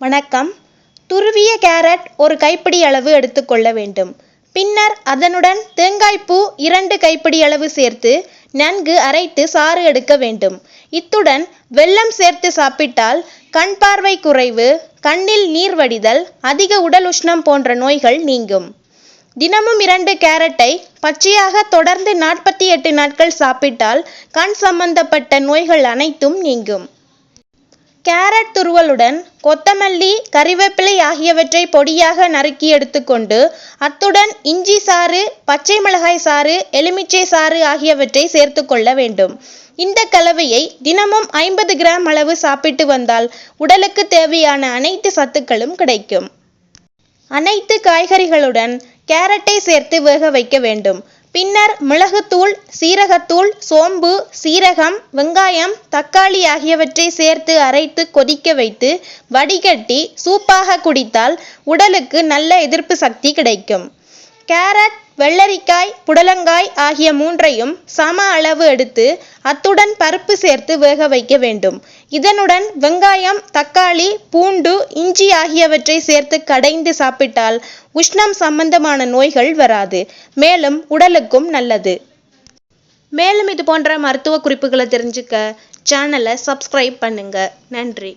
வணக்கம். துருவிய கேரட் ஒரு கைப்பிடி அளவு எடுத்துக்கொள்ள வேண்டும். பின்னர் அதனுடன் தேங்காய்ப்பூ இரண்டு கைப்பிடி அளவு சேர்த்து நன்கு அரைத்து சாறு எடுக்க வேண்டும். இத்துடன் வெல்லம் சேர்த்து சாப்பிட்டால் கண் பார்வை குறைவு கண்ணில் நீர் வடிதல் அதிக உடல் உஷ்ணம் போன்ற நோய்கள் நீங்கும். தினமும் இரண்டு கேரட்டை பச்சையாக தொடர்ந்து நாற்பத்தி எட்டு நாட்கள் சாப்பிட்டால் கண் சம்பந்தப்பட்ட நோய்கள் அனைத்தும் நீங்கும். கேரட் துருவலுடன் கொத்தமல்லி கறிவேப்பிலை ஆகியவற்றை பொடியாக நறுக்கி எடுத்துக்கொண்டு அத்துடன் இஞ்சி சாறு பச்சை மிளகாய் சாறு எலுமிச்சை சாறு ஆகியவற்றை சேர்த்து கொள்ள வேண்டும். இந்த கலவையை தினமும் ஐம்பது கிராம் அளவு சாப்பிட்டு வந்தால் உடலுக்கு தேவையான அனைத்து சத்துக்களும் கிடைக்கும். அனைத்து காய்கறிகளுடன் கேரட்டை சேர்த்து வேக வைக்க வேண்டும். பின்னர் மிளகுத்தூள் சீரகத்தூள் சோம்பு சீரகம் வெங்காயம் தக்காளி ஆகியவற்றை சேர்த்து அரைத்து கொதிக்க வைத்து வடிகட்டி சூப்பாக குடித்தால் உடலுக்கு நல்ல எதிர்ப்பு சக்தி கிடைக்கும். கேரட் வெள்ளரிக்காய் புடலங்காய் ஆகிய மூன்றையும் சம அளவு எடுத்து அத்துடன் பருப்பு சேர்த்து வேக வைக்க வேண்டும். இதனுடன் வெங்காயம் தக்காளி பூண்டு இஞ்சி ஆகியவற்றை சேர்த்து கடைந்து சாப்பிட்டால் உஷ்ணம் சம்பந்தமான நோய்கள் வராது. மேலும் உடலுக்கும் நல்லது. மேலும் இது போன்ற மருத்துவ குறிப்புகளை தெரிஞ்சுக்க சேனலை சப்ஸ்கிரைப் பண்ணுங்க. நன்றி.